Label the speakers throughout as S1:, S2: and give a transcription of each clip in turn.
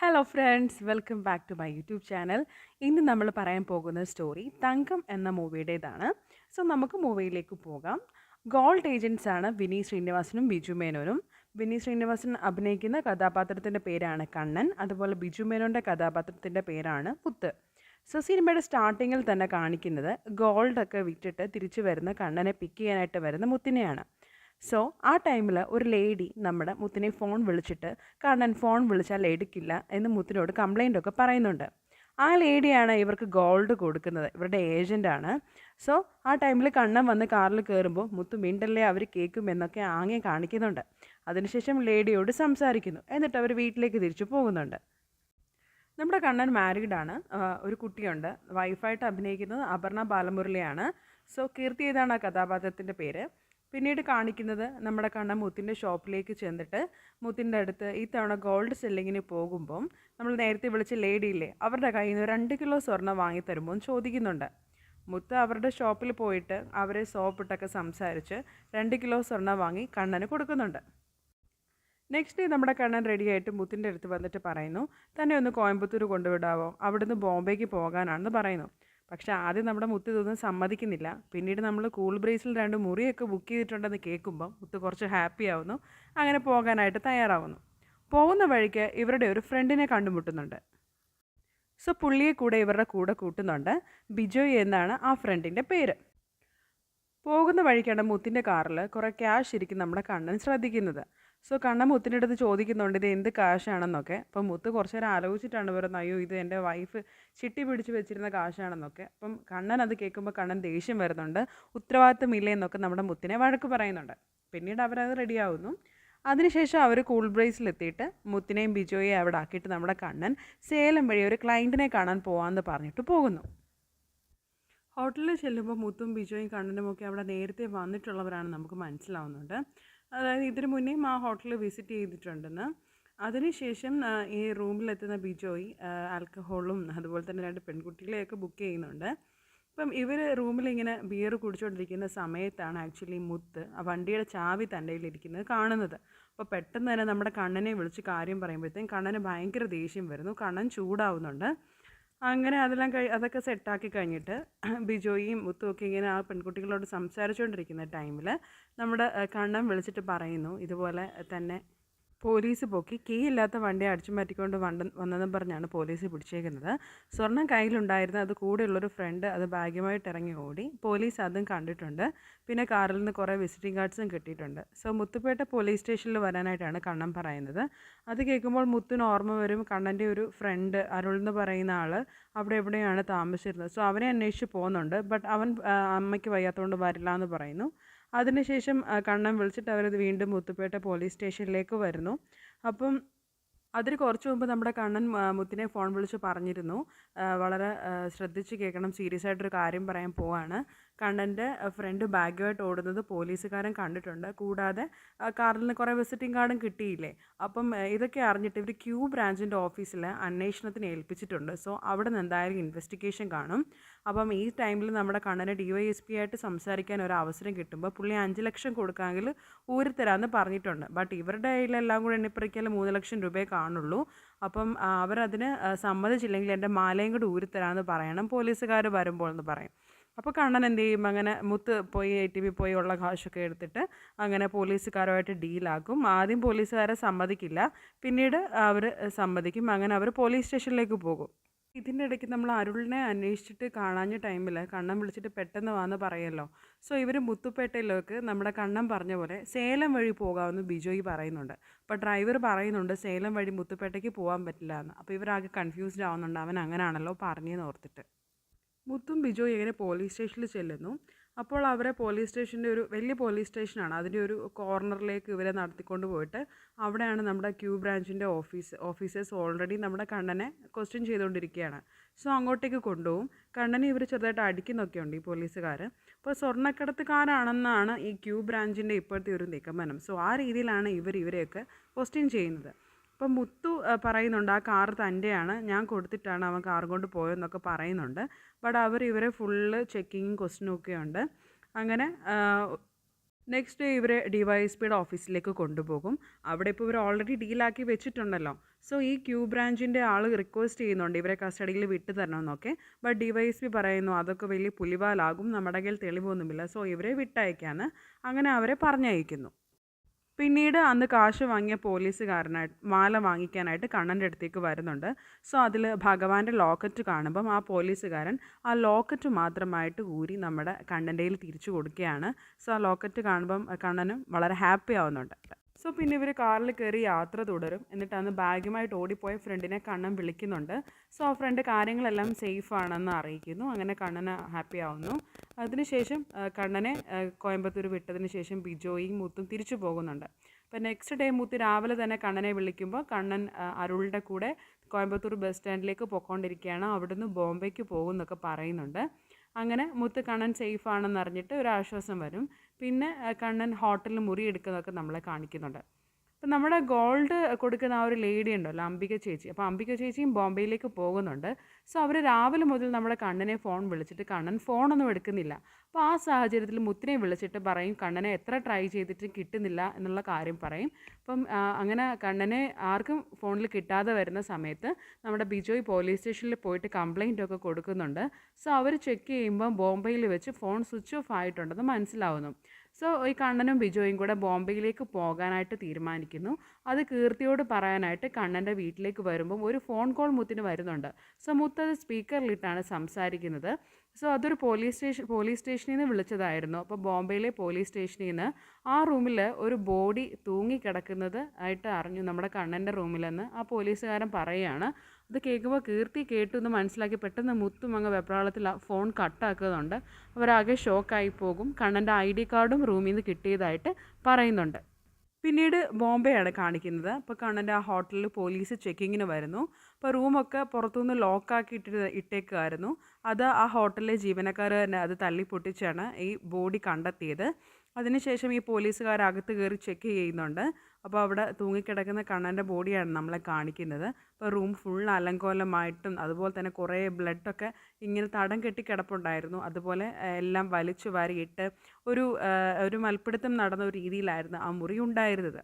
S1: Hello friends welcome back to my YouTube channel ഇന്ന് നമ്മൾ പറയാൻ പോകുന്ന സ്റ്റോറി തങ്കം എന്ന മൂവിയുടേതാണ്. സോ നമുക്ക് മൂവിയിലേക്ക് പോകാം. ഗോൾഡ് ഏജൻസ് ആണ് വിനി ശ്രീനിവാസനും ബിജു മേനോനും. വിനി ശ്രീനിവാസൻ അഭിനയിക്കുന്ന കഥാപാത്രത്തിന്റെ പേരാണ് കണ്ണൻ. അതുപോലെ ബിജു മേനോന്റെ കഥാപാത്രത്തിന്റെ പേരാണ് പുത്ത്. സോ സിനിമയുടെ സ്റ്റാർട്ടിങ്ങിൽ തന്നെ കാണിക്കുന്നത് ഗോൾഡൊക്കെ വിറ്റിട്ട് തിരിച്ചു വരുന്ന കണ്ണനെ പിക്ക് ചെയ്യാനായിട്ട് വരുന്ന മുത്തിനെയാണ്. സോ ആ ടൈമിൽ ഒരു ലേഡി നമ്മുടെ മുത്തിനെ ഫോൺ വിളിച്ചിട്ട് കണ്ണൻ ഫോൺ വിളിച്ചാൽ എടുക്കില്ല എന്ന് മുത്തിനോട് കംപ്ലൈന്റ് ഒക്കെ പറയുന്നുണ്ട്. ആ ലേഡിയാണ് ഇവർക്ക് ഗോൾഡ് കൊടുക്കുന്നത്. ഇവരുടെ ഏജന്റാണ് സോ ആ ടൈമിൽ കണ്ണൻ വന്ന് കാറിൽ കയറുമ്പോൾ മുത്തു മിണ്ടല്ലേ അവർ കേൾക്കും എന്നൊക്കെ ആംഗ്യം കാണിക്കുന്നുണ്ട്. അതിനുശേഷം ലേഡിയോട് സംസാരിക്കുന്നു. എന്നിട്ട് അവർ വീട്ടിലേക്ക് തിരിച്ചു പോകുന്നുണ്ട്. നമ്മുടെ കണ്ണൻ മാരീഡാണ് ഒരു കുട്ടിയുണ്ട്. വൈഫായിട്ട് അഭിനയിക്കുന്നത് അപർണ ബാലമുരളിയാണ്. സോ കീർത്തി ഏതാണ് ആ കഥാപാത്രത്തിന്റെ പേര്? പിന്നീട് കാണിക്കുന്നത് നമ്മുടെ കണ്ണ മുത്തിന്റെ ഷോപ്പിലേക്ക് ചെന്നിട്ട് മുത്തിന്റെ അടുത്ത് ഈ തവണ ഗോൾഡ് സെല്ലിങ്ങിന് പോകുമ്പം നമ്മൾ നേരത്തെ വിളിച്ച ലേഡിയില്ലേ അവരുടെ കയ്യിൽ നിന്ന് രണ്ട് കിലോ സ്വർണം വാങ്ങി തരുമോ എന്ന് ചോദിക്കുന്നുണ്ട്. മുത്ത് അവരുടെ ഷോപ്പിൽ പോയിട്ട് അവരെ സോപ്പിട്ടൊക്കെ സംസാരിച്ച് രണ്ട് കിലോ സ്വർണം വാങ്ങി കണ്ണന് കൊടുക്കുന്നുണ്ട്. നെക്സ്റ്റ് ഡേ നമ്മുടെ കണ്ണൻ റെഡിയായിട്ട് മുത്തിന്റെ അടുത്ത് വന്നിട്ട് പറയുന്നു തന്നെ ഒന്ന് കോയമ്പത്തൂർ കൊണ്ടുവിടാവോ? അവിടുന്ന് ബോംബെക്ക് പോകാനാണെന്ന് പറയുന്നു. പക്ഷേ ആദ്യം നമ്മുടെ മുത്ത് ഇതൊന്നും സമ്മതിക്കുന്നില്ല. പിന്നീട് നമ്മൾ കൂൾ ബ്രേസിൽ രണ്ട് മുറിയൊക്കെ ബുക്ക് ചെയ്തിട്ടുണ്ടെന്ന് കേൾക്കുമ്പം മുത്ത് കുറച്ച് ഹാപ്പി ആവുന്നു. അങ്ങനെ പോകാനായിട്ട് തയ്യാറാവുന്നു. പോകുന്ന വഴിക്ക് ഇവരുടെ ഒരു ഫ്രണ്ടിനെ കണ്ടുമുട്ടുന്നുണ്ട്. സോ പുള്ളിയെ കൂടെ ഇവരുടെ കൂടെ കൂട്ടുന്നുണ്ട് ബിജോയ് എന്നാണ് ആ ഫ്രണ്ടിന്റെ പേര്. പോകുന്ന വഴിക്കാണ് മുത്തിന്റെ കാറിൽ കുറേ ക്യാഷ് ഇരിക്കും നമ്മുടെ കണ്ണൻ ശ്രദ്ധിക്കുന്നത്. സോ കണ്ണ മുത്തിന്റെ അടുത്ത് ചോദിക്കുന്നുണ്ട് ഇത് എന്ത് കാശാണെന്നൊക്കെ? അപ്പം മുത്ത് കുറച്ച് നേരം ആലോചിച്ചിട്ടാണ് പറയുന്നത് അയ്യോ ഇത് എന്റെ വൈഫ് ചിട്ടി പിടിച്ച് വെച്ചിരുന്ന കാശാണെന്നൊക്കെ. അപ്പം കണ്ണൻ അത് കേൾക്കുമ്പോൾ കണ്ണൻ ദേഷ്യം വരുന്നുണ്ട് ഉത്തരവാദിത്തമില്ലേ? എന്നൊക്കെ നമ്മുടെ മുത്തിനെ വഴക്ക് പറയുന്നുണ്ട്. പിന്നീട് അവരത് റെഡിയാവുന്നു. അതിനുശേഷം അവർ കൂൾ ബ്രേസിലെത്തിയിട്ട് മുത്തിനെയും ബിജോയെ അവിടെ ആക്കിയിട്ട് നമ്മുടെ കണ്ണൻ സേലം വഴി ഒരു ക്ലയന്റിനെ കാണാൻ പോകാമെന്ന് പറഞ്ഞിട്ട് പോകുന്നു. ഹോട്ടലിൽ ചെല്ലുമ്പോൾ മുത്തും ബിജോയും കണ്ണനുമൊക്കെ അവിടെ നേരത്തെ വന്നിട്ടുള്ളവരാണ് നമുക്ക് മനസ്സിലാവുന്നുണ്ട്. അതായത് ഇതിനു മുന്നേയും ആ ഹോട്ടലിൽ വിസിറ്റ് ചെയ്തിട്ടുണ്ടെന്ന്. അതിനുശേഷം ഈ റൂമിലെത്തുന്ന ബിജോയ് ആൽക്കഹോളും അതുപോലെ തന്നെ രണ്ട് പെൺകുട്ടികളെയൊക്കെ ബുക്ക് ചെയ്യുന്നുണ്ട്. ഇപ്പം ഇവർ റൂമിലിങ്ങനെ ബിയർ കുടിച്ചുകൊണ്ടിരിക്കുന്ന സമയത്താണ് ആക്ച്വലി മുത്ത് ആ വണ്ടിയുടെ ചാവി തന്റെ കയ്യിലിരിക്കുന്നത് കാണുന്നത്. അപ്പോൾ പെട്ടെന്ന് തന്നെ നമ്മുടെ കണ്ണനെ വിളിച്ച് കാര്യം പറയുമ്പോഴത്തേക്കും കണ്ണന് ഭയങ്കര ദേഷ്യം വരുന്നു. കണ്ണൻ ചൂടാവുന്നുണ്ട്. അങ്ങനെ അതെല്ലാം കഴി അതൊക്കെ സെറ്റാക്കി കഴിഞ്ഞിട്ട് ബിജോയും മുത്തുമൊക്കെ ഇങ്ങനെ ആ പെൺകുട്ടികളോട് സംസാരിച്ചുകൊണ്ടിരിക്കുന്ന ടൈമിൽ നമ്മുടെ കണ്ണൻ വിളിച്ചിട്ട് പറയുന്നു ഇതുപോലെ തന്നെ പോലീസ് പോക്കി കീ ഇല്ലാത്ത വണ്ടി അടിച്ചു മാറ്റിക്കൊണ്ട് വണ്ട വന്നതെന്ന് പറഞ്ഞാണ് പോലീസ് പിടിച്ചേക്കുന്നത്. സ്വർണം കയ്യിലുണ്ടായിരുന്ന അത് കൂടെയുള്ളൊരു ഫ്രണ്ട് അത് ബാഗുമായിട്ട് ഇറങ്ങി ഓടി. പോലീസ് അതും കണ്ടിട്ടുണ്ട്. പിന്നെ കാറിൽ നിന്ന് കുറേ വിസിറ്റിംഗ് കാർഡ്സും കിട്ടിയിട്ടുണ്ട്. സോ മുത്തുപേട്ട പോലീസ് സ്റ്റേഷനിൽ വരാനായിട്ടാണ് കണ്ണൻ പറയുന്നത്. അത് കേൾക്കുമ്പോൾ മുത്തിന് ഓർമ്മ വരും. കണ്ണന്റെ ഒരു ഫ്രണ്ട് അരുൾ എന്ന് പറയുന്ന ആൾ അവിടെ എവിടെയാണ് താമസിച്ചിരുന്നത്. സോ അവനെ അന്വേഷിച്ച് പോകുന്നുണ്ട്. ബട്ട് അവൻ അമ്മയ്ക്ക് വയ്യാത്തതുകൊണ്ട് വരില്ല എന്ന് പറയുന്നു. അതിനുശേഷം കണ്ണൻ വിളിച്ചിട്ട് അവരത് വീണ്ടും മുത്തുപേട്ട പോലീസ് സ്റ്റേഷനിലേക്ക് വരുന്നു. അപ്പം അതിന് കുറച്ച് മുമ്പ് നമ്മുടെ കണ്ണൻ മുത്തിനെ ഫോൺ വിളിച്ച് പറഞ്ഞിരുന്നു. വളരെ ശ്രദ്ധിച്ച് കേൾക്കണം സീരിയസ് ആയിട്ടൊരു കാര്യം പറയാൻ പോവാണ്. കണ്ണന്റെ ഫ്രണ്ട് ബാഗുമായിട്ട് ഓടുന്നത് പോലീസുകാരൻ കണ്ടിട്ടുണ്ട്. കൂടാതെ കാറിൽ നിന്ന് കുറേ വിസിറ്റിംഗ് കാർഡും കിട്ടിയില്ലേ? അപ്പം ഇതൊക്കെ അറിഞ്ഞിട്ട് ഇവർ ക്യൂ ബ്രാഞ്ചിന്റെ ഓഫീസിൽ അന്വേഷണത്തിന് ഏൽപ്പിച്ചിട്ടുണ്ട്. സോ അവിടെ നിന്ന് എന്തായാലും ഇൻവെസ്റ്റിഗേഷൻ കാണും. അപ്പം ഈ ടൈമിൽ നമ്മുടെ കണ്ണനെ ഡി വൈ എസ് പി ആയിട്ട് സംസാരിക്കാൻ ഒരു അവസരം കിട്ടുമ്പോൾ പുള്ളി അഞ്ച് ലക്ഷം കൊടുക്കാമെങ്കിൽ ഊരിത്തരാമെന്ന് പറഞ്ഞിട്ടുണ്ട്. ബട്ട് ഇവരുടെ കയ്യിലെല്ലാം കൂടെ എണ്ണിപ്പറിക്കാൻ മൂന്ന് ലക്ഷം രൂപയെ കാണുള്ളൂ. അപ്പം അവരതിന് സമ്മതിച്ചില്ലെങ്കിൽ എന്റെ മാലയും കൂടി ഊരിത്തരാമെന്ന് പറയണം. പോലീസുകാർ വരുമ്പോൾ എന്ന് പറയും. അപ്പോൾ കണ്ണൻ എന്ത് ചെയ്യും? അങ്ങനെ മുത്ത് പോയി എ ടി വി പോയി ഉള്ള കാശൊക്കെ എടുത്തിട്ട് അങ്ങനെ പോലീസുകാരുമായിട്ട് ഡീലാക്കും. ആദ്യം പോലീസുകാരെ സമ്മതിക്കില്ല. പിന്നീട് അവർ സമ്മതിക്കും. അങ്ങനെ അവർ പോലീസ് സ്റ്റേഷനിലേക്ക് പോകും. ഇതിന്റെ ഇടയ്ക്ക് നമ്മൾ അരുളിനെ അന്വേഷിച്ചിട്ട് കാണാഞ്ഞ ടൈമിൽ കണ്ണൻ വിളിച്ചിട്ട് പെട്ടെന്ന് വാന്ന് പറയല്ലോ. സോ ഇവർ മുത്തുപേട്ടയിലേക്ക് നമ്മുടെ കണ്ണൻ പറഞ്ഞ പോലെ സേലം വഴി പോകാമെന്ന് ബിജോയ് പറയുന്നുണ്ട്. അപ്പോൾ ഡ്രൈവർ പറയുന്നുണ്ട് സേലം വഴി മുത്തുപേട്ടയ്ക്ക് പോകാൻ പറ്റില്ല എന്ന് അപ്പോൾ ഇവരാകെ കൺഫ്യൂസ്ഡ് ആവുന്നുണ്ട്. അവൻ അങ്ങനെയാണല്ലോ പറഞ്ഞെന്ന് ഓർത്തിട്ട്. മുത്തും ബിജോയും ഇങ്ങനെ പോലീസ് സ്റ്റേഷനിൽ ചെല്ലുന്നു. അപ്പോൾ അവരെ പോലീസ് സ്റ്റേഷന്റെ ഒരു വലിയ പോലീസ് സ്റ്റേഷനാണ്. അതിന്റെ ഒരു കോർണറിലേക്ക് ഇവരെ നടത്തിക്കൊണ്ട് പോയിട്ട് അവിടെയാണ് നമ്മുടെ ക്യൂ ബ്രാഞ്ചിന്റെ ഓഫീസ് ഓഫീസേഴ്സ് ഓൾറെഡി നമ്മുടെ കണ്ണനെ ക്വസ്റ്റ്യൻ ചെയ്തുകൊണ്ടിരിക്കുകയാണ്. സോ അങ്ങോട്ടേക്ക് കൊണ്ടുപോകും. കണ്ണനെ ഇവർ ചെറുതായിട്ട് അടിക്കുന്നൊക്കെ ഉണ്ട് ഈ പോലീസുകാർ. അപ്പോൾ സ്വർണക്കടത്തുകാരാണെന്നാണ് ഈ ക്യൂ ബ്രാഞ്ചിന്റെ ഇപ്പോഴത്തെ ഒരു നിഗമനം. സോ ആ രീതിയിലാണ് ഇവർ ഇവരെയൊക്കെ ക്വസ്റ്റ്യൻ ചെയ്യുന്നത്. അപ്പം മുത്തു പറയുന്നുണ്ട് ആ കാർ തന്റെയാണ്. ഞാൻ കൊടുത്തിട്ടാണ് അവൻ കാർ കൊണ്ട് പോയതെന്നൊക്കെ പറയുന്നുണ്ട്. ബട്ട് അവർ ഇവരെ ഫുള്ള് ചെക്കിങ്ങും ക്വസ്റ്റ്യനും ഒക്കെ ഉണ്ട്. അങ്ങനെ നെക്സ്റ്റ് ഡേ ഇവരെ ഡി വൈ എസ് പിയുടെ ഓഫീസിലേക്ക് കൊണ്ടുപോകും. അവിടെ ഇപ്പോൾ ഇവർ ഓൾറെഡി ഡീലാക്കി വെച്ചിട്ടുണ്ടല്ലോ. സോ ഈ ക്യൂ ബ്രാഞ്ചിന്റെ ആൾ റിക്വസ്റ്റ് ചെയ്യുന്നുണ്ട് ഇവരെ കസ്റ്റഡിയിൽ വിട്ടു തരണമെന്നൊക്കെ. But D Y S P പറയുന്നു അതൊക്കെ വലിയ പുലിവാലാകും. നമ്മുടെ കയ്യിൽ തെളിവൊന്നുമില്ല. സോ ഇവരെ വിട്ടയക്കാന്ന് അങ്ങനെ അവരെ പറഞ്ഞയക്കുന്നു. പിന്നീട് അന്ന് കാശ് വാങ്ങിയ പോലീസുകാരനായിട്ട് മാല വാങ്ങിക്കാനായിട്ട് കണ്ണന്റെ അടുത്തേക്ക് വരുന്നുണ്ട്. സോ അതിൽ ഭഗവാന്റെ ലോക്കറ്റ് കാണുമ്പം ആ പോലീസുകാരൻ ആ ലോക്കറ്റ് മാത്രമായിട്ട് ഊരി നമ്മുടെ കണ്ണന്റെ തിരിച്ചു കൊടുക്കുകയാണ്. സോ ആ ലോക്കറ്റ് കാണുമ്പം കണ്ണനും വളരെ ഹാപ്പി ആവുന്നുണ്ട്. സോ പിന്നെ ഇവർ കാറിൽ കയറി യാത്ര തുടരും. എന്നിട്ട് അന്ന് ബാഗുമായിട്ട് ഓടിപ്പോയ ഫ്രണ്ടിനെ കണ്ണൻ വിളിക്കുന്നുണ്ട്. സോ ആ ഫ്രണ്ട് കാര്യങ്ങളെല്ലാം സേഫ് ആണെന്ന് അറിയിക്കുന്നു. അങ്ങനെ കണ്ണന് ഹാപ്പി ആവുന്നു. അതിനുശേഷം കണ്ണനെ കോയമ്പത്തൂർ വിട്ടതിന് ശേഷം ബിജോയും മുത്തും തിരിച്ചു പോകുന്നുണ്ട്. അപ്പോൾ നെക്സ്റ്റ് ഡേ മുത്ത് രാവിലെ തന്നെ കണ്ണനെ വിളിക്കുമ്പോൾ കണ്ണൻ അരുളുടെ കൂടെ കോയമ്പത്തൂർ ബസ് സ്റ്റാൻഡിലേക്ക് പോയിക്കൊണ്ടിരിക്കുകയാണ് അവിടുന്ന് ബോംബെക്ക് പോകുമെന്നൊക്കെ പറയുന്നുണ്ട്. അങ്ങനെ മുത്ത് കണ്ണൻ സേഫ് ആണെന്ന് അറിഞ്ഞിട്ട് ഒരു ആശ്വാസം വരും. പിന്നെ കണ്ണൻ ഹോട്ടലിൽ മുറി എടുക്കുന്നതൊക്കെ നമ്മളെ കാണിക്കുന്നുണ്ട്. അപ്പം നമ്മുടെ ഗോൾഡ് കൊടുക്കുന്ന ആ ഒരു ലേഡി ഉണ്ടല്ലോ അംബിക ചേച്ചി. അപ്പോൾ അംബിക ചേച്ചിയും ബോംബെയിലേക്ക് പോകുന്നുണ്ട്. സോ അവർ രാവിലെ മുതൽ നമ്മുടെ കണ്ണനെ ഫോൺ വിളിച്ചിട്ട് കണ്ണൻ ഫോണൊന്നും എടുക്കുന്നില്ല. അപ്പോൾ ആ സാഹചര്യത്തിൽ മുത്തിനെ വിളിച്ചിട്ട് പറയും കണ്ണനെ എത്ര ട്രൈ ചെയ്തിട്ടും കിട്ടുന്നില്ല എന്നുള്ള കാര്യം പറയും. അപ്പം അങ്ങനെ കണ്ണനെ ആർക്കും ഫോണിൽ കിട്ടാതെ വരുന്ന സമയത്ത് നമ്മുടെ ബിജോയ് പോലീസ് സ്റ്റേഷനിൽ പോയിട്ട് കംപ്ലൈന്റ് ഒക്കെ കൊടുക്കുന്നുണ്ട്. സോ അവർ ചെക്ക് ചെയ്യുമ്പോൾ ബോംബെയിൽ വെച്ച് ഫോൺ സ്വിച്ച് ഓഫ് ആയിട്ടുണ്ടെന്ന് മനസ്സിലാവുന്നു. സോ ഈ കണ്ണനും ബിജോയും കൂടെ ബോംബെയിലേക്ക് പോകാനായിട്ട് തീരുമാനിക്കുന്നു. അത് കീർത്തിയോട് പറയാനായിട്ട് കണ്ണന്റെ വീട്ടിലേക്ക് വരുമ്പം ഒരു ഫോൺ കോൾ മുത്തിന് വരുന്നുണ്ട്. സോ മുത്ത് അത് സ്പീക്കറിലിട്ടാണ് സംസാരിക്കുന്നത്. സോ അതൊരു പോലീസ് സ്റ്റേഷൻ പോലീസ് സ്റ്റേഷനിൽ നിന്ന് വിളിച്ചതായിരുന്നു. അപ്പോൾ ബോംബെയിലെ പോലീസ് സ്റ്റേഷനിൽ നിന്ന് ആ റൂമിൽ ഒരു ബോഡി തൂങ്ങിക്കിടക്കുന്നത് ആയിട്ട് അറിഞ്ഞു നമ്മുടെ കണ്ണന്റെ റൂമിലെന്ന് ആ പോലീസുകാരൻ പറയുകയാണ്. അത് കേൾക്കുമ്പോൾ കീർത്തി കേട്ടു എന്ന് മനസ്സിലാക്കി പെട്ടെന്ന് മുത്തും അങ്ങ് വെപ്രാളത്തിൽ ഫോൺ കട്ടാക്കുന്നുണ്ട് അവരാകെ ഷോക്കായി പോകും. കണ്ണന്റെ ഐ ഡി കാർഡും റൂമിൽ നിന്ന് കിട്ടിയതായിട്ട് പറയുന്നുണ്ട്. പിന്നീട് ബോംബെയാണ് കാണിക്കുന്നത്. അപ്പോൾ കണ്ണന്റെ ആ ഹോട്ടലിൽ പോലീസ് ചെക്കിങ്ങിന് വരുന്നു. അപ്പോൾ റൂമൊക്കെ പുറത്തുനിന്ന് ലോക്കാക്കി ഇട്ടിട്ട് ഇട്ടേക്കുമായിരുന്നു അത് ആ ഹോട്ടലിലെ ജീവനക്കാർ തന്നെ അത് തള്ളി പൊട്ടിച്ചാണ് ഈ ബോഡി കണ്ടെത്തിയത്. അതിനുശേഷം ഈ പോലീസുകാർ അകത്ത് കയറി ചെക്ക് ചെയ്യുന്നുണ്ട്. അപ്പോൾ അവിടെ തൂങ്ങിക്കിടക്കുന്ന കണ്ണന്റെ ബോഡിയാണ് നമ്മളെ കാണിക്കുന്നത്. അപ്പോൾ റൂം ഫുൾ അലങ്കോലമായിട്ടും അതുപോലെ തന്നെ കുറേ ബ്ലഡൊക്കെ ഇങ്ങനെ തടം കെട്ടി കിടപ്പുണ്ടായിരുന്നു. അതുപോലെ എല്ലാം വലിച്ചു വാരിയിട്ട് ഒരു ഒരു മൽപ്പിടുത്തം നടന്ന ഒരു രീതിയിലായിരുന്നു ആ മുറി ഉണ്ടായിരുന്നത്.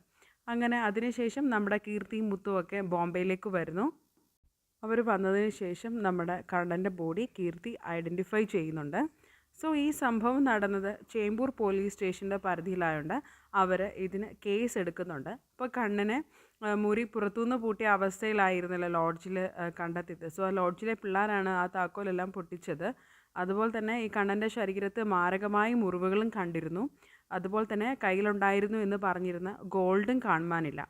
S1: അങ്ങനെ അതിനുശേഷം നമ്മുടെ കീർത്തിയും മുത്തും ഒക്കെ ബോംബെയിലേക്ക് വരുന്നു. അവർ വന്നതിന് ശേഷം നമ്മുടെ കണ്ണന്റെ ബോഡി കീർത്തി ഐഡന്റിഫൈ ചെയ്യുന്നുണ്ട്. സോ ഈ സംഭവം നടന്നത് ചേമ്പൂർ പോലീസ് സ്റ്റേഷന്റെ പരിധിയിലായതുകൊണ്ട് അവർ ഇതിന് കേസ് എടുക്കുന്നുണ്ട്. അപ്പോൾ കണ്ണിന് മുറി പുറത്തുനിന്ന് പൂട്ടിയ അവസ്ഥയിലായിരുന്നല്ലോ ലോഡ്ജിൽ കണ്ടെത്തിയത്? സോ ആ ലോഡ്ജിലെ പിള്ളേരാണ് ആ താക്കോലെല്ലാം പൊട്ടിച്ചത്. അതുപോലെ തന്നെ ഈ കണ്ണന്റെ ശരീരത്ത് മാരകമായ മുറിവുകളും കണ്ടിരുന്നു. അതുപോലെ തന്നെ കയ്യിലുണ്ടായിരുന്നു എന്ന് പറഞ്ഞിരുന്ന ഗോൾഡും കാണുവാനില്ല.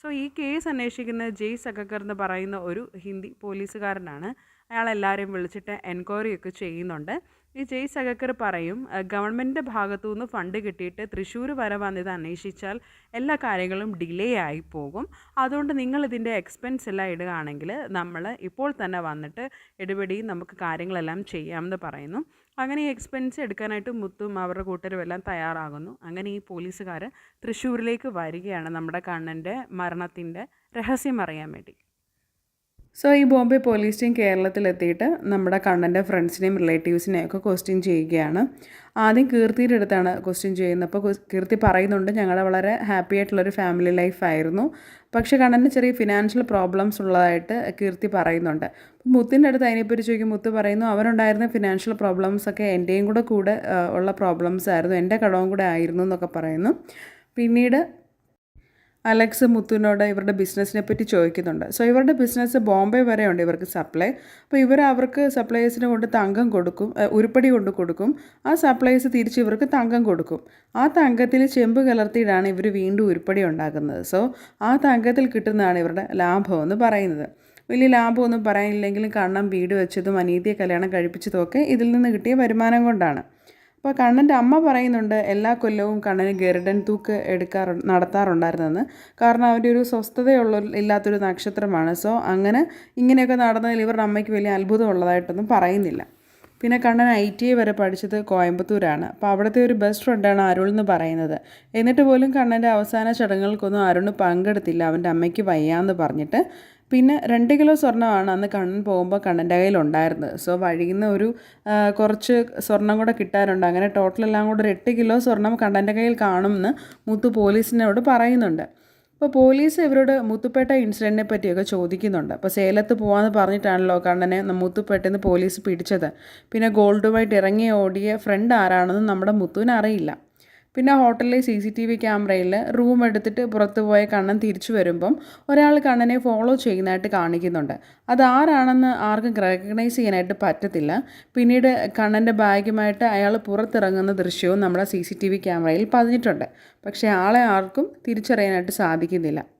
S1: സോ ഈ കേസ് അന്വേഷിക്കുന്ന ജയ് സഖക്കർ എന്ന് പറയുന്ന ഒരു ഹിന്ദി പോലീസുകാരനാണ്. അയാൾ എല്ലാവരെയും വിളിച്ചിട്ട് എൻക്വയറി ഒക്കെ ചെയ്യുന്നുണ്ട്. ഈ ജയ് സഗക്കർ പറയും ഗവൺമെന്റിന്റെ ഭാഗത്തു നിന്ന് ഫണ്ട് കിട്ടിയിട്ട് തൃശ്ശൂർ വരെ വന്നിത് അന്വേഷിച്ചാൽ എല്ലാ കാര്യങ്ങളും ഡിലേ ആയി പോകും. അതുകൊണ്ട് നിങ്ങൾ ഇതിന്റെ എക്സ്പെൻസ് എല്ലാം ഇടുകയാണെങ്കിൽ നമ്മൾ ഇപ്പോൾ തന്നെ വന്നിട്ട് ഇടപെടി നമുക്ക് കാര്യങ്ങളെല്ലാം ചെയ്യാമെന്ന് പറയുന്നു. അങ്ങനെ ഈ എക്സ്പെൻസ് എടുക്കാനായിട്ട് മുത്തും അവരുടെ കൂട്ടരും എല്ലാം തയ്യാറാകുന്നു. അങ്ങനെ ഈ പോലീസുകാർ തൃശ്ശൂരിലേക്ക് വരികയാണ് നമ്മുടെ കണ്ണന്റെ മരണത്തിന്റെ രഹസ്യം അറിയാൻ വേണ്ടി. സോ ഈ ബോംബെ പോലീസ് ടീം കേരളത്തിലെത്തിയിട്ട് നമ്മുടെ കണ്ണന്റെ ഫ്രണ്ട്സിനെയും റിലേറ്റീവ്സിനെയും ഒക്കെ ക്വസ്റ്റ്യൻ ചെയ്യുകയാണ്. ആദ്യം കീർത്തിയുടെ അടുത്താണ് ക്വസ്റ്റ്യൻ ചെയ്യുന്നത്. അപ്പോൾ കീർത്തി പറയുന്നുണ്ട് ഞങ്ങളുടെ വളരെ ഹാപ്പി ആയിട്ടുള്ളൊരു ഫാമിലി ലൈഫായിരുന്നു പക്ഷേ കണ്ണന് ചെറിയ ഫിനാൻഷ്യൽ പ്രോബ്ലംസ് ഉള്ളതായിട്ട് കീർത്തി പറയുന്നുണ്ട്. മുത്തിന്റെ അടുത്ത് അതിനെപ്പറ്റി ചോദിക്കും മുത്ത് പറയുന്നു അവരുണ്ടായിരുന്ന ഫിനാൻഷ്യൽ പ്രോബ്ലംസ് ഒക്കെ എന്റെയും കൂടെ കൂടെ ഉള്ള പ്രോബ്ലംസ് ആയിരുന്നു. എന്റെ കടവും കൂടെ ആയിരുന്നു എന്നൊക്കെ പറയുന്നു. പിന്നീട് അലക്സ് മുത്തുവിനോട് ഇവരുടെ ബിസിനസ്സിനെ പറ്റി ചോദിക്കുന്നുണ്ട്. സോ ഇവരുടെ ബിസിനസ് ബോംബെ വരെ ഉണ്ട് ഇവർക്ക് സപ്ലൈ അപ്പോൾ ഇവർ അവർക്ക് സപ്ലൈസിന് കൊണ്ട് തങ്കം കൊടുക്കും ഉരുപ്പടി കൊണ്ട് കൊടുക്കും. ആ സപ്ലൈസ് തിരിച്ച് ഇവർക്ക് തങ്കം കൊടുക്കും. ആ തങ്കത്തിൽ ചെമ്പ് കലർത്തിയിട്ടാണ് ഇവർ വീണ്ടും ഉരുപ്പടി ഉണ്ടാക്കുന്നത്. സോ ആ തങ്കത്തിൽ കിട്ടുന്നതാണ് ഇവരുടെ ലാഭം എന്ന് പറയുന്നത്. വലിയ ലാഭമൊന്നും പറയാനില്ലെങ്കിലും കണ്ണം വീട് വെച്ചതും അനീതിയെ കല്യാണം കഴിപ്പിച്ചതും ഒക്കെ ഇതിൽ നിന്ന് കിട്ടിയ വരുമാനം കൊണ്ടാണ്. അപ്പോൾ കണ്ണന്റെ അമ്മ പറയുന്നുണ്ട് എല്ലാ കൊല്ലവും കണ്ണന് ഗരുഡൻ തൂക്ക് എടുക്കാറു നടത്താറുണ്ടായിരുന്നെന്ന്. കാരണം അവന്റെ ഒരു സ്വസ്ഥതയുള്ള ഇല്ലാത്തൊരു നക്ഷത്രമാണ്. സോ അങ്ങനെ ഇങ്ങനെയൊക്കെ നടന്നതിൽ ഇവരുടെ അമ്മയ്ക്ക് വലിയ അത്ഭുതമുള്ളതായിട്ടൊന്നും പറയുന്നില്ല. പിന്നെ കണ്ണൻ ഐ ടി ഐ വരെ പഠിച്ചത് കോയമ്പത്തൂരാണ്. അപ്പോൾ അവിടുത്തെ ഒരു ബെസ്റ്റ് ഫ്രണ്ടാണ് അരുൾ എന്ന് പറയുന്നത്. എന്നിട്ട് പോലും കണ്ണന്റെ അവസാന ചടങ്ങുകൾക്കൊന്നും അരുൺ പങ്കെടുത്തില്ല അവന്റെ അമ്മയ്ക്ക് വയ്യാന്ന് പറഞ്ഞിട്ട്. പിന്നെ രണ്ട് കിലോ സ്വർണമാണ് അന്ന് കണ്ണൻ പോകുമ്പോൾ കണ്ണന്റെ കയ്യിലുണ്ടായിരുന്നത്. സോ വഴിയിൽ നിന്ന് ഒരു കുറച്ച് സ്വർണം കൂടെ കിട്ടാനുണ്ട്. അങ്ങനെ ടോട്ടൽ എല്ലാം കൂടെ ഒരു എട്ട് കിലോ സ്വർണം കണ്ണന്റെ കയ്യിൽ കാണുമെന്ന് മുത്തു പോലീസിനോട് പറയുന്നുണ്ട്. അപ്പോൾ പോലീസ് ഇവരോട് മുത്തുപ്പേട്ട ഇൻസിഡന്റിനെ പറ്റിയൊക്കെ ചോദിക്കുന്നുണ്ട്. അപ്പോൾ സേലത്ത് പോകാമെന്ന് പറഞ്ഞിട്ടാണല്ലോ കണ്ണനെ മുത്തുപ്പേട്ടെന്ന് പോലീസ് പിടിച്ചത്. പിന്നെ ഗോൾഡുമായിട്ട് ഇറങ്ങി ഓടിയ ഫ്രണ്ട് ആരാണെന്ന് നമ്മുടെ മുത്തുവിന് അറിയില്ല. പിന്നെ ഹോട്ടലിലെ സി സി ടി വി ക്യാമറയിൽ റൂം എടുത്തിട്ട് പുറത്തു പോയ കണ്ണൻ തിരിച്ചു വരുമ്പം ഒരാൾ കണ്ണനെ ഫോളോ ചെയ്യുന്നതായിട്ട് കാണിക്കുന്നുണ്ട്. അത് ആരാണെന്ന് ആർക്കും റെക്കഗ്നൈസ് ചെയ്യാനായിട്ട് പറ്റത്തില്ല. പിന്നീട് കണ്ണന്റെ ബാഗുമായിട്ട് അയാൾ പുറത്തിറങ്ങുന്ന ദൃശ്യവും നമ്മുടെ സി സി ടി വി ക്യാമറയിൽ പതിഞ്ഞിട്ടുണ്ട്. പക്ഷേ ആളെ ആർക്കും തിരിച്ചറിയാനായിട്ട് സാധിക്കുന്നില്ല.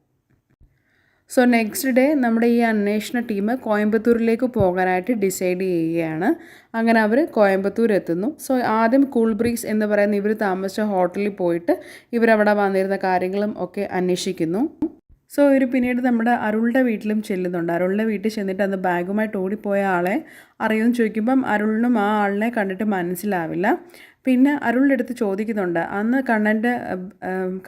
S1: സോ നെക്സ്റ്റ് ഡേ നമ്മുടെ ഈ അന്വേഷണ ടീം കോയമ്പത്തൂരിലേക്ക് പോകാനായിട്ട് ഡിസൈഡ് ചെയ്യുകയാണ്. അങ്ങനെ അവർ കോയമ്പത്തൂർ എത്തുന്നു. സോ ആദ്യം കൂൾ ബ്രീസ് എന്ന് പറയുന്ന ഇവർ താമസിച്ച ഹോട്ടലിൽ പോയിട്ട് ഇവരവിടെ വന്നിരുന്ന കാര്യങ്ങളും ഒക്കെ അന്വേഷിക്കുന്നു. സോ ഇവർ പിന്നീട് നമ്മുടെ അരുളുടെ വീട്ടിലും ചെല്ലുന്നുണ്ട്. അരുളുടെ വീട്ടിൽ ചെന്നിട്ട് അന്ന് ബാഗുമായിട്ട് ഓടിപ്പോയ ആളെ അറിയുമെന്ന് ചോദിക്കുമ്പം അരുളിനും ആ ആളിനെ കണ്ടിട്ട് മനസ്സിലാവില്ല. പിന്നെ അരുളിന്റെ ചോദിക്കുന്നുണ്ട് അന്ന് കണ്ണന്റെ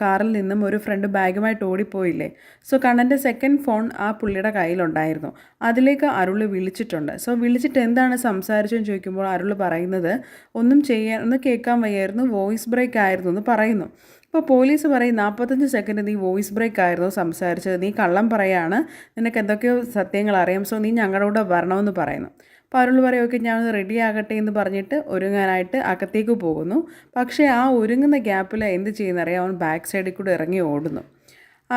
S1: കാറിൽ നിന്നും ഒരു ഫ്രണ്ട് ബാഗുമായിട്ട് ഓടിപ്പോയില്ലേ? സോ കണ്ണന്റെ സെക്കൻഡ് ഫോൺ ആ പുള്ളിയുടെ കയ്യിലുണ്ടായിരുന്നു. അതിലേക്ക് അരുൾ വിളിച്ചിട്ടുണ്ട്. സോ വിളിച്ചിട്ട് എന്താണ് സംസാരിച്ചതെന്ന് ചോദിക്കുമ്പോൾ അരുൾ പറയുന്നത് ഒന്നും ചെയ്യാൻ ഒന്ന് കേൾക്കാൻ വയ്യായിരുന്നു വോയിസ് ബ്രേക്ക് ആയിരുന്നു എന്ന് പറയുന്നു. ഇപ്പോൾ പോലീസ് പറയും നാൽപ്പത്തഞ്ച് സെക്കൻഡ് നീ വോയിസ് ബ്രേക്ക് ആയിരുന്നു സംസാരിച്ചത്. നീ കള്ളം പറയാണ്. നിനക്ക് എന്തൊക്കെയോ സത്യങ്ങൾ അറിയാം. സോ നീ ഞങ്ങളുടെ കൂടെ വരണമെന്ന് പറയുന്നു. അപ്പോൾ അരുൾ പറയും ഓക്കെ ഞാൻ റെഡി ആകട്ടെ എന്ന് പറഞ്ഞിട്ട് ഒരുങ്ങാനായിട്ട് അകത്തേക്ക് പോകുന്നു. പക്ഷേ ആ ഒരുങ്ങുന്ന ഗ്യാപ്പിൽ എന്ത് ചെയ്യുന്നറിയാം അവൻ ബാക്ക് സൈഡിൽ കൂടെ ഇറങ്ങി ഓടുന്നു.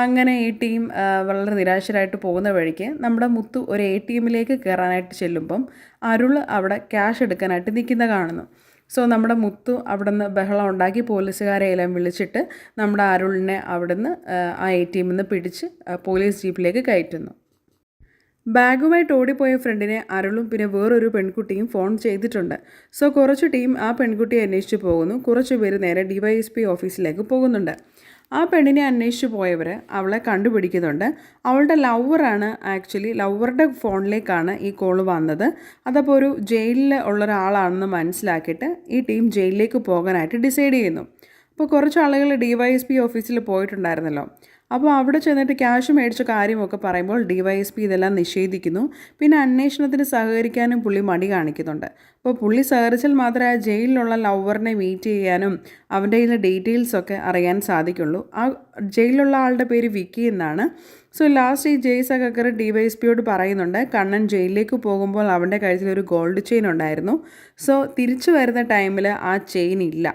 S1: അങ്ങനെ ഈ ടീം വളരെ നിരാശരായിട്ട് പോകുന്ന വഴിക്ക് നമ്മുടെ മുത്തു ഒരു എ ടി എമ്മിലേക്ക് കയറാനായിട്ട് ചെല്ലുമ്പം അരുൾ അവിടെ ക്യാഷ് എടുക്കാനായിട്ട് നിൽക്കുന്ന കാണുന്നു. സോ നമ്മുടെ മുത്തു അവിടെ നിന്ന് ബഹളം ഉണ്ടാക്കി പോലീസുകാരെ എല്ലാം വിളിച്ചിട്ട് നമ്മുടെ അരുളിനെ അവിടെ നിന്ന് ആ എ ടി എമ്മിൽ നിന്ന് പിടിച്ച് പോലീസ് ജീപ്പിലേക്ക് കയറ്റുന്നു. ബാഗുമായിട്ട് ഓടിപ്പോയ ഫ്രണ്ടിനെ അരുളും പിന്നെ വേറൊരു പെൺകുട്ടിയും ഫോൺ ചെയ്തിട്ടുണ്ട്. സോ കുറച്ച് ടീം ആ പെൺകുട്ടിയെ അന്വേഷിച്ച് പോകുന്നു. കുറച്ച് പേര് നേരെ ഡിവൈഎസ്പി ഓഫീസിലേക്ക് പോകുന്നുണ്ട്. ആ പെണ്ണിനെ അന്വേഷിച്ച് പോയവർ അവളെ കണ്ടുപിടിക്കുന്നുണ്ട്. അവളുടെ ലവറാണ് ആക്ച്വലി ലവറുടെ ഫോണിലേക്കാണ് ഈ കോൾ വന്നത്. അതപ്പോൾ ഒരു ജയിലിൽ ഉള്ള ഒരാളാണെന്ന് മനസ്സിലാക്കിയിട്ട് ഈ ടീം ജയിലിലേക്ക് പോകാനായിട്ട് ഡിസൈഡ് ചെയ്യുന്നു. അപ്പോൾ കുറച്ച് ആളുകൾ ഡി വൈ എസ് പി ഓഫീസിൽ പോയിട്ടുണ്ടായിരുന്നല്ലോ. അപ്പോൾ അവിടെ ചെന്നിട്ട് ക്യാഷ് മേടിച്ച കാര്യമൊക്കെ പറയുമ്പോൾ ഡി വൈ എസ് പി ഇതെല്ലാം നിഷേധിക്കുന്നു. പിന്നെ അന്വേഷണത്തിന് സഹകരിക്കാനും പുള്ളി മടി കാണിക്കുന്നുണ്ട്. അപ്പോൾ പുള്ളി സഹകരിച്ചാൽ മാത്രമേ ആ ജയിലിലുള്ള ലവറിനെ മീറ്റ് ചെയ്യാനും അവന്റെ കയ്യിലെ ഡീറ്റെയിൽസൊക്കെ അറിയാൻ സാധിക്കുള്ളൂ. ആ ജയിലിലുള്ള ആളുടെ പേര് വിക്കി എന്നാണ്. സോ ലാസ്റ്റ് ഈ ജെയ്സ് സഖക്കർ ഡി വൈ എസ് പിയോട് പറയുന്നുണ്ട് കണ്ണൻ ജയിലിലേക്ക് പോകുമ്പോൾ അവന്റെ കഴുത്തിൽ ഒരു ഗോൾഡ് ചെയിൻ ഉണ്ടായിരുന്നു. സോ തിരിച്ചു വരുന്ന ടൈമിൽ ആ ചെയിൻ ഇല്ല.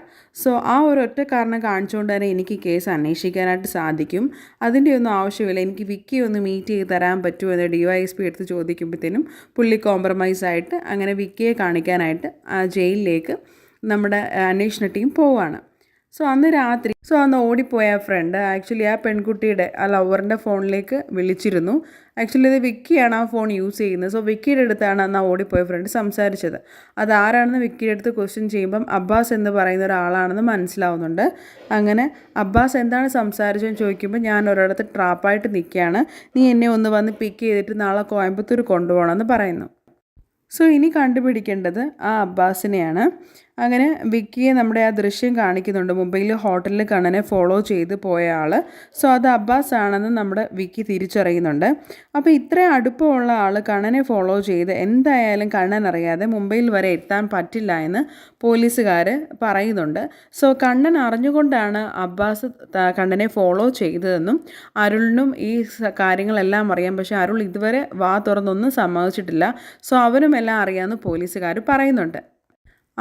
S1: സോ ആ ഒരു ഒറ്റ കാരണം കാണിച്ചുകൊണ്ട് തന്നെ എനിക്ക് കേസ് അന്വേഷിക്കാനായിട്ട് സാധിക്കും. അതിന്റെ ഒന്നും ആവശ്യമില്ല. എനിക്ക് വിക്കി ഒന്ന് മീറ്റ് ചെയ്ത് തരാൻ പറ്റുമോ എന്ന് ഡി വൈ എസ് പി എടുത്ത് ചോദിക്കുമ്പോഴത്തേനും പുള്ളി കോംപ്രമൈസ് ആയിട്ട് അങ്ങനെ വിക്കിയെ കാണിക്കാനായിട്ട് ആ ജയിലിലേക്ക് നമ്മുടെ അന്വേഷണ ടീം പോവാണ്. സോ അന്ന് രാത്രി സോ അന്ന് ഓടിപ്പോയ ഫ്രണ്ട് ആക്ച്വലി ആ പെൺകുട്ടിയുടെ ആ ലവറിന്റെ ഫോണിലേക്ക് വിളിച്ചിരുന്നു. ആക്ച്വലി ഇത് വിക്കിയാണ് ആ ഫോൺ യൂസ് ചെയ്യുന്നത്. സോ വിക്കിയുടെ അടുത്താണ് അന്ന് ആ ഓടിപ്പോയ ഫ്രണ്ട് സംസാരിച്ചത്. അത് ആരാണെന്ന് വിക്കിയുടെ അടുത്ത് ക്വസ്റ്റ്യൻ ചെയ്യുമ്പം അബ്ബാസ് എന്ന് പറയുന്ന ഒരാളാണെന്ന് മനസ്സിലാവുന്നുണ്ട്. അങ്ങനെ അബ്ബാസ് എന്താണ് സംസാരിച്ചതെന്ന് ചോദിക്കുമ്പോൾ ഞാൻ ഒരിടത്ത് ട്രാപ്പായിട്ട് നിൽക്കുകയാണ്. നീ എന്നെ ഒന്ന് വന്ന് പിക്ക് ചെയ്തിട്ട് നാളെ കോയമ്പത്തൂർ കൊണ്ടുപോകണമെന്ന് പറയുന്നു. സോ ഇനി കണ്ടുപിടിക്കേണ്ടത് ആ അബ്ബാസിനെയാണ്. അങ്ങനെ വിക്കിയെ നമ്മുടെ ആ ദൃശ്യം കാണിക്കുന്നുണ്ട്. മുംബൈയിൽ ഹോട്ടലിൽ കണ്ണനെ ഫോളോ ചെയ്ത് പോയ ആൾ സോ അത് അബ്ബാസ് ആണെന്ന് നമ്മുടെ വിക്കി തിരിച്ചറിയുന്നുണ്ട്. അപ്പോൾ ഇത്ര അടുപ്പമുള്ള ആൾ കണ്ണനെ ഫോളോ ചെയ്ത് എന്തായാലും കണ്ണൻ അറിയാതെ മുംബൈയിൽ വരെ എത്താൻ പറ്റില്ല എന്ന് പോലീസുകാർ പറയുന്നുണ്ട്. സോ കണ്ണൻ അറിഞ്ഞുകൊണ്ടാണ് അബ്ബാസ് കണ്ണനെ ഫോളോ ചെയ്തതെന്നും അരുളിനും ഈ കാര്യങ്ങളെല്ലാം അറിയാം. പക്ഷേ അരുൾ ഇതുവരെ വാ തുറന്നൊന്നും സമ്മതിച്ചിട്ടില്ല. സോ അവനും എല്ലാം അറിയാമെന്ന് പോലീസുകാർ പറയുന്നുണ്ട്.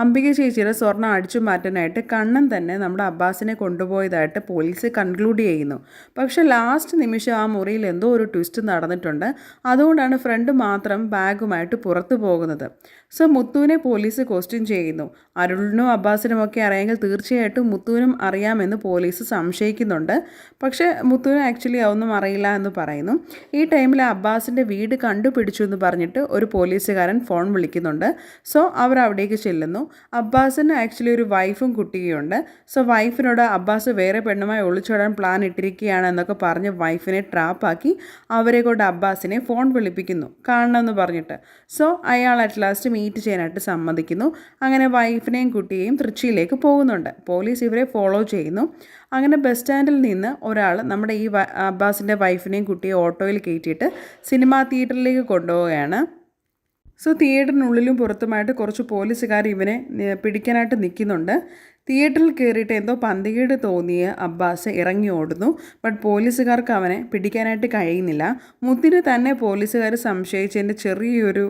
S1: അംബിക ചേച്ചിയുടെ സ്വർണം അടിച്ചു മാറ്റാനായിട്ട് കണ്ണൻ തന്നെ നമ്മുടെ അബ്ബാസിനെ കൊണ്ടുപോയതായിട്ട് പോലീസ് കൺക്ലൂഡ് ചെയ്യുന്നു. പക്ഷേ ലാസ്റ്റ് നിമിഷം ആ മുറിയിൽ എന്തോ ഒരു ട്വിസ്റ്റ് നടന്നിട്ടുണ്ട്. അതുകൊണ്ടാണ് ഫ്രണ്ട് മാത്രം ബാഗുമായിട്ട് പുറത്തു പോകുന്നത്. സോ മുത്തുവിനെ പോലീസ് ക്വസ്റ്റ്യൻ ചെയ്യുന്നു. അരുളിനും അബ്ബാസിനും ഒക്കെ അറിയാമെങ്കിൽ തീർച്ചയായിട്ടും മുത്തുവിനും അറിയാമെന്ന് പോലീസ് സംശയിക്കുന്നുണ്ട്. പക്ഷേ മുത്തുവിന് ആക്ച്വലി അതൊന്നും അറിയില്ല എന്ന് പറയുന്നു. ഈ ടൈമിൽ അബ്ബാസിന്റെ വീട് കണ്ടുപിടിച്ചു എന്ന് പറഞ്ഞിട്ട് ഒരു പോലീസുകാരൻ ഫോൺ വിളിക്കുന്നുണ്ട്. സോ അവർ അവിടേക്ക് ചെല്ലുന്നു. അബ്ബാസിന് ആക്ച്വലി ഒരു വൈഫും കുട്ടിയുണ്ട് സോ വൈഫിനോട് അബ്ബാസ് വേറെ പെണ്ണുമായി ഒളിച്ചോടാൻ പ്ലാൻ ഇട്ടിരിക്കുകയാണ് എന്നൊക്കെ പറഞ്ഞ് വൈഫിനെ ട്രാപ്പാക്കി അവരെ കൊണ്ട് അബ്ബാസിനെ ഫോൺ വിളിപ്പിക്കുന്നു. കാണണമെന്ന് പറഞ്ഞിട്ട്. സോ അയാൾ അറ്റ് ലാസ്റ്റ് മീറ്റ് ചെയ്യാനായിട്ട് സമ്മതിക്കുന്നു. അങ്ങനെ വൈഫിനെയും കുട്ടിയെയും തൃച്ചിയിലേക്ക് പോകുന്നുണ്ട്. പോലീസ് ഇവരെ ഫോളോ ചെയ്യുന്നു. അങ്ങനെ ബസ് സ്റ്റാൻഡിൽ നിന്ന് ഒരാൾ നമ്മുടെ ഈ അബ്ബാസിന്റെ വൈഫിനെയും കുട്ടിയെ ഓട്ടോയിൽ കയറ്റിയിട്ട് സിനിമാ തിയേറ്ററിലേക്ക് കൊണ്ടുപോവുകയാണ്. സോ തിയേറ്ററിനുള്ളിലും പുറത്തുമായിട്ട് കുറച്ച് പോലീസുകാർ ഇവനെ പിടിക്കാനായിട്ട് നിൽക്കുന്നുണ്ട്. തിയേറ്ററിൽ കയറിയിട്ട് എന്തോ പന്തികേട് തോന്നിയ അബ്ബാസ് ഇറങ്ങി ഓടുന്നു. ബട്ട് പോലീസുകാർക്ക് അവനെ പിടിക്കാനായിട്ട് കഴിയുന്നില്ല. മുത്തിന് തന്നെ പോലീസുകാർ സംശയിച്ചതിന്റെ ചെറിയൊരു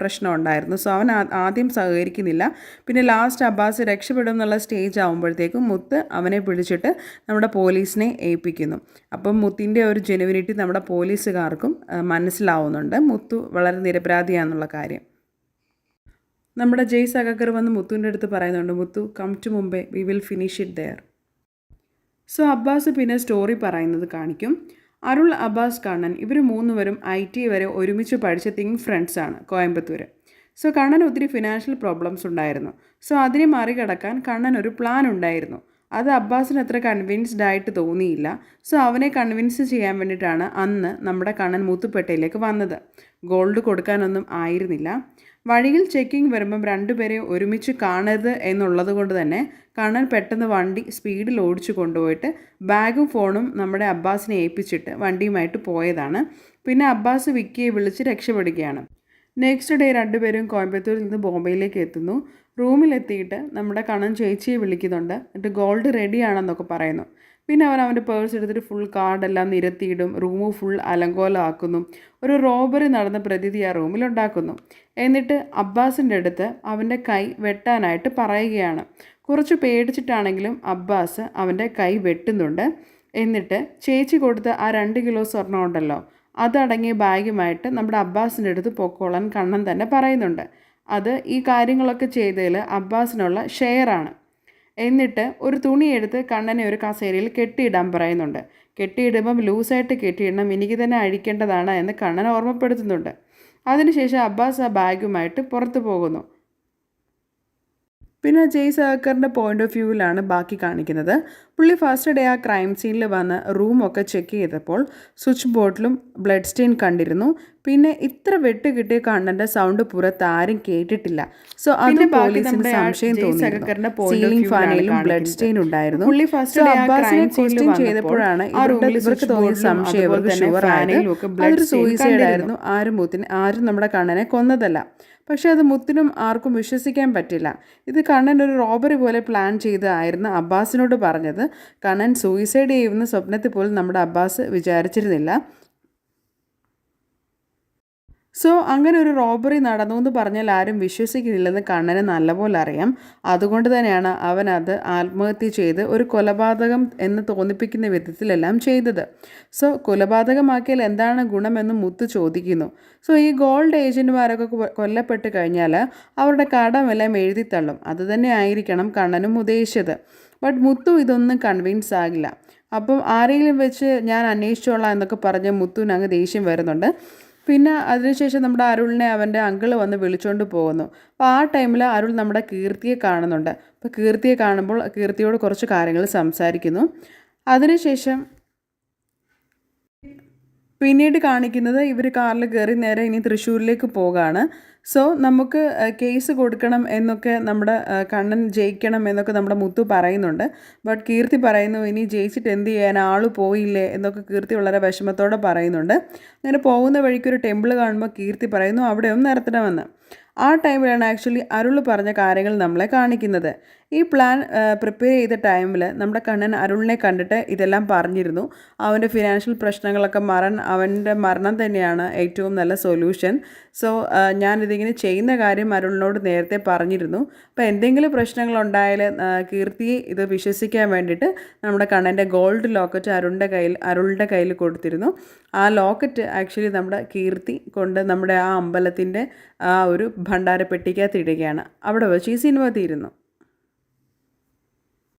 S1: പ്രശ്നം ഉണ്ടായിരുന്നു. സോ അവൻ ആദ്യം സഹകരിക്കുന്നില്ല. പിന്നെ ലാസ്റ്റ് അബ്ബാസ് രക്ഷപ്പെടും എന്നുള്ള സ്റ്റേജ് ആകുമ്പോഴത്തേക്കും മുത്ത് അവനെ പിടിച്ചിട്ട് നമ്മുടെ പോലീസിനെ ഏൽപ്പിക്കുന്നു. അപ്പം മുത്തിന്റെ ഒരു ജെനുവിനിറ്റി നമ്മുടെ പോലീസുകാർക്കും മനസ്സിലാവുന്നുണ്ട്. മുത്തു വളരെ നിരപരാധിയാണെന്നുള്ള കാര്യം. നമ്മുടെ ജയ് സഗക്കർ വന്ന് മുത്തുവിന്റെ അടുത്ത് പറയുന്നുണ്ട് Muthu come to Mumbai we will finish it there so Abbas പിന്നെ സ്റ്റോറി പറയുന്നത് കാണിക്കും. അരുൾ അബ്ബാസ് കണ്ണൻ ഇവർ മൂന്നുപേരും ഐ ടി വരെ ഒരുമിച്ച് പഠിച്ച തിങ് ഫ്രണ്ട്സാണ് കോയമ്പത്തൂർ സോ കണ്ണൻ ഒത്തിരി ഫിനാൻഷ്യൽ പ്രോബ്ലംസ് ഉണ്ടായിരുന്നു. സോ അതിനെ മറികടക്കാൻ കണ്ണൻ ഒരു പ്ലാൻ ഉണ്ടായിരുന്നു. അത് അബ്ബാസിന് അത്ര കൺവിൻസ്ഡ് ആയിട്ട് തോന്നിയില്ല. സോ അവനെ കൺവിൻസ് ചെയ്യാൻ വേണ്ടിയിട്ടാണ് അന്ന് നമ്മുടെ കണ്ണൻ മുത്തുപേട്ടയിലേക്ക് വന്നത്. ഗോൾഡ് കൊടുക്കാനൊന്നും ആയിരുന്നില്ല. വഴിയിൽ ചെക്കിംഗ് വരുമ്പം രണ്ടുപേരെ ഒരുമിച്ച് കാണരുത് എന്നുള്ളത് കൊണ്ട് തന്നെ കണ്ണൻ പെട്ടെന്ന് വണ്ടി സ്പീഡിൽ ഓടിച്ചു കൊണ്ടുപോയിട്ട് ബാഗും ഫോണും നമ്മുടെ അബ്ബാസിനെ ഏൽപ്പിച്ചിട്ട് വണ്ടിയുമായിട്ട് പോയതാണ്. പിന്നെ അബ്ബാസ് വിക്കിയെ വിളിച്ച് രക്ഷപ്പെടുകയാണ്. നെക്സ്റ്റ് ഡേ രണ്ടുപേരും കോയമ്പത്തൂരിൽ നിന്ന് ബോംബെയിലേക്ക് എത്തുന്നു. റൂമിലെത്തിയിട്ട് നമ്മുടെ കണ്ണൻ ചേച്ചിയെ വിളിക്കുന്നുണ്ട്. എന്നിട്ട് ഗോൾഡ് റെഡിയാണെന്നൊക്കെ പറയുന്നു. പിന്നെ അവൻ അവന്റെ പേഴ്സ് എടുത്തിട്ട് ഫുൾ കാർഡെല്ലാം നിരത്തിയിടും. റൂം ഫുൾ അലങ്കോലമാക്കുന്നു. ഒരു റോബറി നടന്ന പ്രതീതി ആ റൂമിലുണ്ടാക്കുന്നു എന്നിട്ട് അബ്ബാസിന്റെ അടുത്ത് അവന്റെ കൈ വെട്ടാനായിട്ട് പറയുകയാണ്. കുറച്ച് പേടിച്ചിട്ടാണെങ്കിലും അബ്ബാസ് അവന്റെ കൈ വെട്ടുന്നുണ്ട്. എന്നിട്ട് ചേച്ചി കൊടുത്ത ആ രണ്ട് കിലോ സ്വർണം ഉണ്ടല്ലോ അതടങ്ങിയ ബാഗുമായിട്ട് നമ്മുടെ അബ്ബാസിന്റെ അടുത്ത് പൊക്കോളാൻ കണ്ണൻ തന്നെ പറയുന്നുണ്ട്. അത് ഈ കാര്യങ്ങളൊക്കെ ചെയ്തതിൽ അബ്ബാസിനുള്ള ഷെയറാണ് എന്നിട്ട് ഒരു തുണിയെടുത്ത് കണ്ണനെ ഒരു കസേരയിൽ കെട്ടിയിടാൻ പറയുന്നുണ്ട്. കെട്ടിയിടുമ്പം ലൂസായിട്ട് കെട്ടിയിടണം എനിക്ക് തന്നെ അഴിക്കേണ്ടതാണ് എന്ന് കണ്ണൻ ഓർമ്മപ്പെടുത്തുന്നുണ്ട്. അതിനുശേഷം അബ്ബാസ് ആ ബാഗുമായിട്ട് പുറത്തു പോകുന്നു. പിന്നെ ജയ് സഹക്കറിന്റെ പോയിന്റ് ഓഫ് വ്യൂവിലാണ് ബാക്കി കാണിക്കുന്നത്. പുള്ളി ഫസ്റ്റ് ഡേ ആ ക്രൈം സീനിൽ വന്ന് റൂമൊക്കെ ചെക്ക് ചെയ്തപ്പോൾ സ്വിച്ച് ബോർഡിലും ബ്ലഡ് സ്റ്റെയിൻ കണ്ടിരുന്നു. പിന്നെ ഇത്ര വെട്ട് കിട്ടിയ കണ്ണന്റെ സൗണ്ട് പുറത്ത് ആരും കേട്ടിട്ടില്ല. സോ അത് പോലീസിന്റെ സംശയം തോന്നി സീലിംഗ് ഫാനിലും ബ്ലഡ് സ്റ്റെയിൻ ഉണ്ടായിരുന്നു. പുള്ളി ഫസ്റ്റ് അബ്ബാസിനെ ക്വസ്റ്റ്യൻ ചെയ്തപ്പോഴാണ് ഇവരുടെ ഇവർക്ക് തോന്നിയ സംശയം ഇവർക്ക് ഷുവർ ആയത് അതൊരു സൂയിസൈഡ് ആയിരുന്നു. ആരും മുത്തിന് ആരും നമ്മുടെ കണ്ണനെ കൊന്നതല്ല. പക്ഷെ അത് മുത്തിനും ആർക്കും വിശ്വസിക്കാൻ പറ്റില്ല. ഇത് കണ്ണൻ ഒരു റോബറി പോലെ പ്ലാൻ ചെയ്തായിരുന്നു അബ്ബാസിനോട് പറഞ്ഞത്. കണ്ണൻ സൂയിസൈഡ് ചെയ്യുന്ന സ്വപ്നത്തിൽ പോലും നമ്മുടെ അബ്ബാസ് വിചാരിച്ചിരുന്നില്ല. സോ അങ്ങനെ ഒരു റോബറി നടന്നു എന്ന് പറഞ്ഞാൽ ആരും വിശ്വസിക്കുന്നില്ലെന്ന് കണ്ണന് നല്ലപോലെ അറിയാം. അതുകൊണ്ട് തന്നെയാണ് അവൻ അത് ആത്മഹത്യ ചെയ്ത് ഒരു കൊലപാതകം എന്ന് തോന്നിപ്പിക്കുന്ന വിധത്തിലെല്ലാം ചെയ്തത്. സോ കൊലപാതകമാക്കിയാൽ എന്താണ് ഗുണമെന്ന് മുത്ത് ചോദിക്കുന്നു. സോ ഈ ഗോൾഡ് ഏജന്റുമാരൊക്കെ കൊല്ലപ്പെട്ട് കഴിഞ്ഞാൽ അവരുടെ കടമെല്ലാം എഴുതിത്തള്ളും അതുതന്നെ ആയിരിക്കണം കണ്ണനും ഉദ്ദേശിച്ചത്. ബട്ട് മുത്തു ഇതൊന്നും കൺവിൻസ് ആകില്ല. അപ്പം ആരെങ്കിലും വെച്ച് ഞാൻ അന്വേഷിച്ചോളാം എന്നൊക്കെ പറഞ്ഞ് മുത്തുവിന് അങ്ങ് ദേഷ്യം വരുന്നുണ്ട്. പിന്നെ അതിനുശേഷം നമ്മുടെ അരുളിനെ അവന്റെ അങ്കിൾ വന്ന് വിളിച്ചുകൊണ്ട് പോകുന്നു. അപ്പോൾ ആ ടൈമിൽ അരുൾ നമ്മുടെ കീർത്തിയെ കാണുന്നുണ്ട്. അപ്പോൾ കീർത്തിയെ കാണുമ്പോൾ കീർത്തിയോട് കുറച്ച് കാര്യങ്ങൾ സംസാരിക്കുന്നു. അതിനുശേഷം പിന്നീട് കാണിക്കുന്നത് ഇവർ കാറിൽ കയറി നേരെ ഇനി തൃശ്ശൂരിലേക്ക് പോകാണ്. സോ നമുക്ക് കേസ് കൊടുക്കണം എന്നൊക്കെ നമ്മുടെ കണ്ണൻ ജയിക്കണം എന്നൊക്കെ നമ്മുടെ മുത്തു പറയുന്നുണ്ട്. ബട്ട് കീർത്തി പറയുന്നു ഇനി ജയിച്ചിട്ട് എന്ത് ചെയ്യാൻ ആൾ പോയില്ലേ? എന്നൊക്കെ കീർത്തി വളരെ വിഷമത്തോടെ പറയുന്നുണ്ട്. അങ്ങനെ പോകുന്ന വഴിക്ക് ഒരു ടെമ്പിൾ കാണുമ്പോൾ കീർത്തി പറയുന്നു അവിടെ ഒന്ന് നിർത്തണമെന്ന്. ആ ടൈമിലാണ് ആക്ച്വലി അരുൾ പറഞ്ഞ കാര്യങ്ങൾ നമ്മളെ കാണിക്കുന്നത്. ഈ പ്ലാൻ പ്രിപ്പയർ ചെയ്ത ടൈമിൽ നമ്മുടെ കണ്ണൻ അരുളിനെ കണ്ടിട്ട് ഇതെല്ലാം പറഞ്ഞിരുന്നു. അവന്റെ ഫിനാൻഷ്യൽ പ്രശ്നങ്ങളൊക്കെ മറൻ അവന്റെ മരണം തന്നെയാണ് ഏറ്റവും നല്ല സൊല്യൂഷൻ സോ ഞാനിതിങ്ങനെ ചെയ്യുന്ന കാര്യം അരുളിനോട് നേരത്തെ പറഞ്ഞിരുന്നു. അപ്പോൾ എന്തെങ്കിലും പ്രശ്നങ്ങളുണ്ടായാൽ കീർത്തിയെ ഇത് വിശ്വസിക്കാൻ വേണ്ടിയിട്ട് നമ്മുടെ കണ്ണന്റെ ഗോൾഡ് ലോക്കറ്റ് അരുണിന്റെ കയ്യിൽ അരുളിന്റെ കയ്യിൽ കൊടുത്തിരുന്നു. ആ ലോക്കറ്റ് ആക്ച്വലി നമ്മുടെ കീർത്തി കൊണ്ട് നമ്മുടെ ആ അമ്പലത്തിന്റെ ആ ഒരു ഭണ്ഡാരപ്പെട്ടിക്കകത്ത് ഇടുകയാണ്. അവിടെ വെച്ച് ഈ സിനിമ തീരുന്നു.